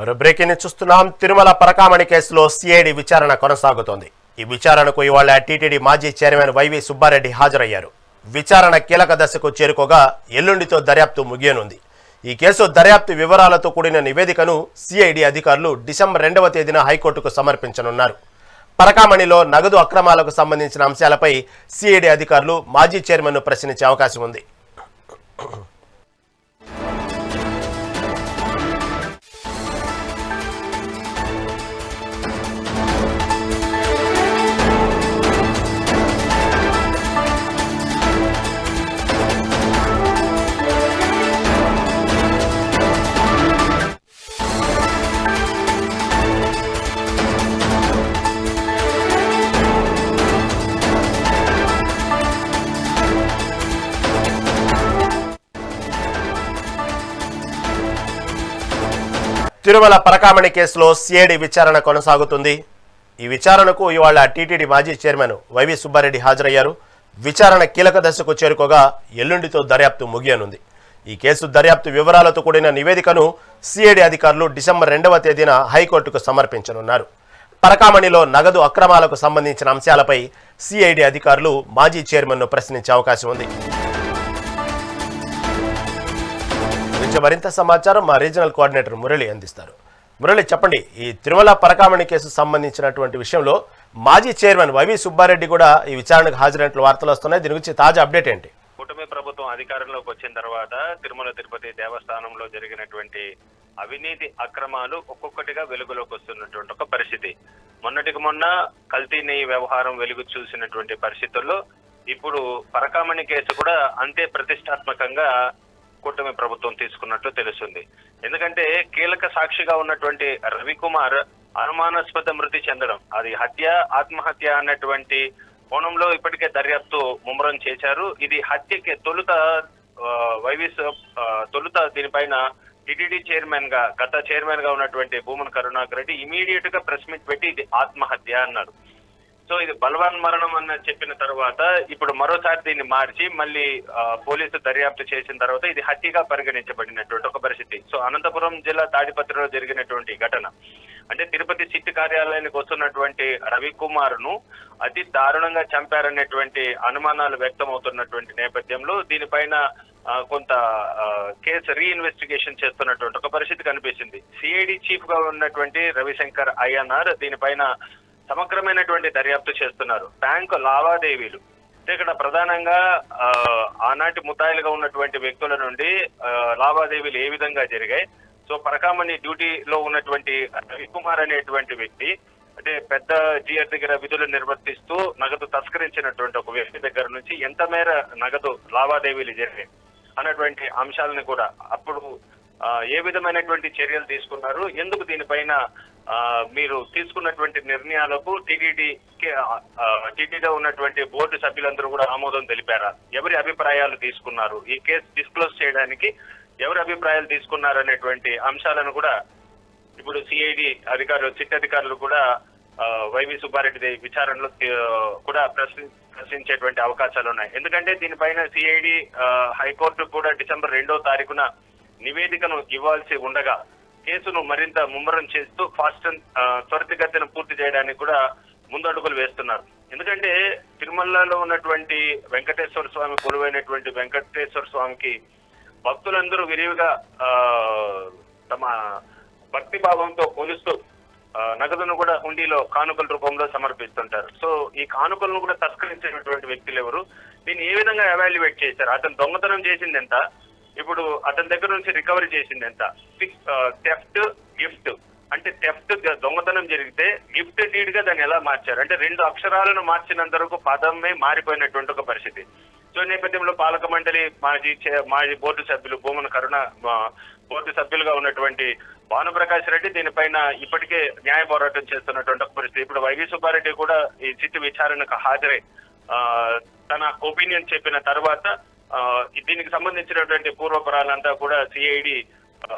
మరో బ్రేకింగ్ చూస్తున్నాం. తిరుమల పరకామణి కేసులో సిఐడి విచారణ కొనసాగుతోంది. ఈ విచారణకు ఇవాళ టీటీడీ మాజీ చైర్మన్ వైవి సుబ్బారెడ్డి హాజరయ్యారు. విచారణ కీలక దశకు చేరుకోగా ఎల్లుండితో దర్యాప్తు ముగియనుంది. ఈ కేసు దర్యాప్తు వివరాలతో కూడిన నివేదికను సిఐడి అధికారులు డిసెంబర్ రెండవ తేదీన హైకోర్టుకు సమర్పించనున్నారు. పరకామణిలో నగదు అక్రమాలకు సంబంధించిన అంశాలపై సిఐడి అధికారులు మాజీ చైర్మన్ను ప్రశ్నించే అవకాశం ఉంది. తిరుమల పరకామణి కేసులో సిఐడి విచారణ కొనసాగుతుంది. ఈ విచారణకు ఇవాళ టీటీడీ మాజీ చైర్మన్ వైవి సుబ్బారెడ్డి హాజరయ్యారు. విచారణ కీలక దశకు చేరుకోగా ఎల్లుండితో దర్యాప్తు ముగియనుంది. ఈ కేసు దర్యాప్తు వివరాలతో కూడిన నివేదికను సిఐడి అధికారులు డిసెంబర్ రెండవ తేదీన హైకోర్టుకు సమర్పించనున్నారు. పరకామణిలో నగదు అక్రమాలకు సంబంధించిన అంశాలపై సిఐడి అధికారులు మాజీ చైర్మన్ను ప్రశ్నించే అవకాశం ఉంది. గురించి మరింత సమాచారం మా రీజనల్ కోఆర్డినేటర్ మురళి అందిస్తారు. మురళి చెప్పండి ఈ తిరుమల పరకామణి కేసు సంబంధించినటువంటి విషయంలో మాజీ చైర్మన్ వైవి సుబ్బారెడ్డి కూడా ఈ విచారణకు హాజరైనట్లు వార్తలు వస్తున్నాయి. దీని గురించి తాజా అప్డేట్ ఏంటి? కూటమి ప్రభుత్వం అధికారంలోకి వచ్చిన తర్వాత తిరుమల తిరుపతి దేవస్థానంలో జరిగినటువంటి అవినీతి అక్రమాలు ఒక్కొక్కటిగా వెలుగులోకి వస్తున్నటువంటి ఒక పరిస్థితి. మొన్నటికి మొన్న కల్తీ నెయ్యి వ్యవహారం వెలుగు చూసినటువంటి పరిస్థితుల్లో ఇప్పుడు పరకామణి కేసు కూడా అంతే ప్రతిష్టాత్మకంగా కూటమి ప్రభుత్వం తీసుకున్నట్లు తెలుస్తుంది. ఎందుకంటే కీలక సాక్షిగా ఉన్నటువంటి రవికుమార్ అనుమానాస్పద మృతి చెందడం అది హత్య ఆత్మహత్య అన్నటువంటి కోణంలో ఇప్పటికే దర్యాప్తు ముమ్మరం చేశారు. ఇది హత్యకి తొలుత వైవిస్ తొలుత దీనిపైన టిటిడి చైర్మన్గా గత చైర్మన్గా ఉన్నటువంటి భూమన్ కరుణాకర్ రెడ్డి ఇమీడియట్గా ప్రెస్ మీట్ పెట్టి ఇది ఆత్మహత్య అన్నారు సో ఇది బలవాన్ మరణం అన్న చెప్పిన తర్వాత ఇప్పుడు మరోసారి దీన్ని మార్చి మళ్ళీ పోలీసు దర్యాప్తు చేసిన తర్వాత ఇది హత్యగా పరిగణించబడినటువంటి ఒక పరిస్థితి. సో అనంతపురం జిల్లా తాడిపత్రిలో జరిగినటువంటి ఘటన. అంటే తిరుపతి సిట్ కార్యాలయానికి వస్తున్నటువంటి రవికుమార్ను అతి దారుణంగా చంపారనేటువంటి అనుమానాలు వ్యక్తమవుతున్నటువంటి నేపథ్యంలో దీనిపైన కొంత కేసు రీఇన్వెస్టిగేషన్ చేస్తున్నటువంటి ఒక పరిస్థితి కనిపించింది సిఐడి చీఫ్గా ఉన్నటువంటి రవిశంకర్ ఐఎన్ఆర్ దీనిపైన సమగ్రమైనటువంటి దర్యాప్తు చేస్తున్నారు. బ్యాంకు లావాదేవీలు. ఇక్కడ ప్రధానంగా ఆనాటి ముతాయిలుగా ఉన్నటువంటి వ్యక్తుల నుండి లావాదేవీలు ఏ విధంగా జరిగాయి. సో పరకామణి డ్యూటీలో ఉన్నటువంటి రవికుమార్ అనేటువంటి వ్యక్తి అంటే పెద్ద జిఆర్ దగ్గర విధులు నిర్వర్తిస్తూ నగదు తస్కరించినటువంటి ఒక వ్యక్తి దగ్గర నుంచి ఎంత మేర నగదు లావాదేవీలు జరిగాయి అన్నటువంటి అంశాలను కూడా అప్పుడు ఏ విధమైనటువంటి చర్యలు తీసుకున్నారు? ఎందుకు దీనిపైన ఆ, మీరు తీసుకున్నటువంటి నిర్ణయాలకు టీటీడీ టీటీడీలో ఉన్నటువంటి బోర్డు సభ్యులందరూ కూడా ఆమోదం తెలిపారా? ఎవరి అభిప్రాయాలు తీసుకున్నారు? ఈ కేసు డిస్క్లోజ్ చేయడానికి ఎవరి అభిప్రాయాలు తీసుకున్నారు అనేటువంటి అంశాలను కూడా ఇప్పుడు సిఐడి అధికారులు సిట్ అధికారులు కూడా వైవి సుబ్బారెడ్డి విచారణలో కూడా ప్రశ్ని ప్రశ్నించేటువంటి అవకాశాలు ఉన్నాయి ఎందుకంటే దీనిపైన సిఐడి హైకోర్టు కూడా డిసెంబర్ రెండో తారీఖున నివేదికను ఇవ్వాల్సి ఉండగా కేసును మరింత ముమ్మరం చేస్తూ ఫాస్ట్ అండ్ త్వరితగతిన పూర్తి చేయడానికి కూడా ముందడుగులు వేస్తున్నారు. ఎందుకంటే తిరుమలలో ఉన్నటువంటి వెంకటేశ్వర స్వామి కొలువైనటువంటి వెంకటేశ్వర స్వామికి భక్తులందరూ విరివిగా ఆ, తమ భక్తి భావంతో కొలుస్తూ నగదును కూడా హుండీలో కానుకల రూపంలో సమర్పిస్తుంటారు. సో ఈ కానుకలను కూడా తస్కరించినటువంటి వ్యక్తులు ఎవరు? దీన్ని ఏ విధంగా ఎవాల్యుయేట్ చేశారు? అతను దొంగతనం చేసింది ఎంత? ఇప్పుడు అతని దగ్గర నుంచి రికవరీ చేసింది ఎంత? థెఫ్ట్ గిఫ్ట్ అంటే థెఫ్ట్ దొంగతనం జరిగితే గిఫ్ట్ డీడ్గా దాన్ని ఎలా మార్చారు? అంటే రెండు అక్షరాలను మార్చినంత వరకు పదమే మారిపోయినటువంటి ఒక పరిస్థితి. సో నేపథ్యంలో పాలక మండలి మాజీ మాజీ బోర్డు సభ్యులు భూమన కరుణ బోర్డు సభ్యులుగా ఉన్నటువంటి భానుప్రకాష్ రెడ్డి దీనిపైన ఇప్పటికే న్యాయ పోరాటం చేస్తున్నటువంటి ఒక పరిస్థితి. ఇప్పుడు వైవి సుబ్బారెడ్డి కూడా ఈ చిట్టు విచారణకు హాజరై. తన ఒపీనియన్ చెప్పిన తర్వాత దీనికి సంబంధించినటువంటి పూర్వపరాలంతా కూడా సిఐడి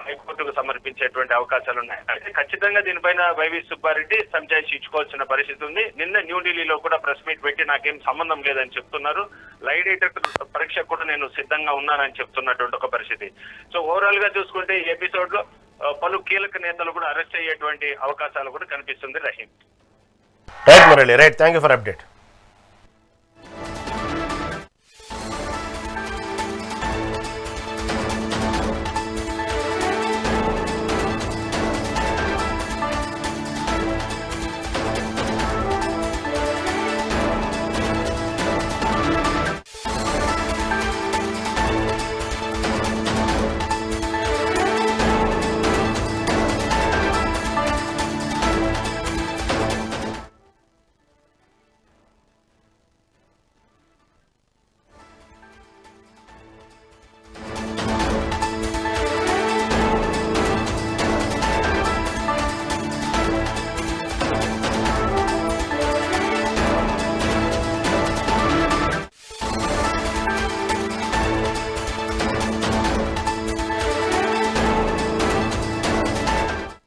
హైకోర్టుకు సమర్పించేటువంటి అవకాశాలు ఉన్నాయి అయితే ఖచ్చితంగా దీనిపైన వైవి సుబ్బారెడ్డి సంజాయిషి ఇచ్చుకోవాల్సిన పరిస్థితి ఉంది. నిన్న న్యూఢిల్లీలో కూడా ప్రెస్ మీట్ పెట్టి నాకేం సంబంధం లేదని చెప్తున్నారు. లై పరీక్ష కూడా నేను సిద్ధంగా ఉన్నానని చెప్తున్నటువంటి ఒక పరిస్థితి. సో ఓవరాల్గా చూసుకుంటే ఈ ఎపిసోడ్లో పలు కీలక నేతలు కూడా అరెస్ట్ అయ్యేటువంటి అవకాశాలు కూడా కనిపిస్తుంది Rahim. Right Murali right thank you for update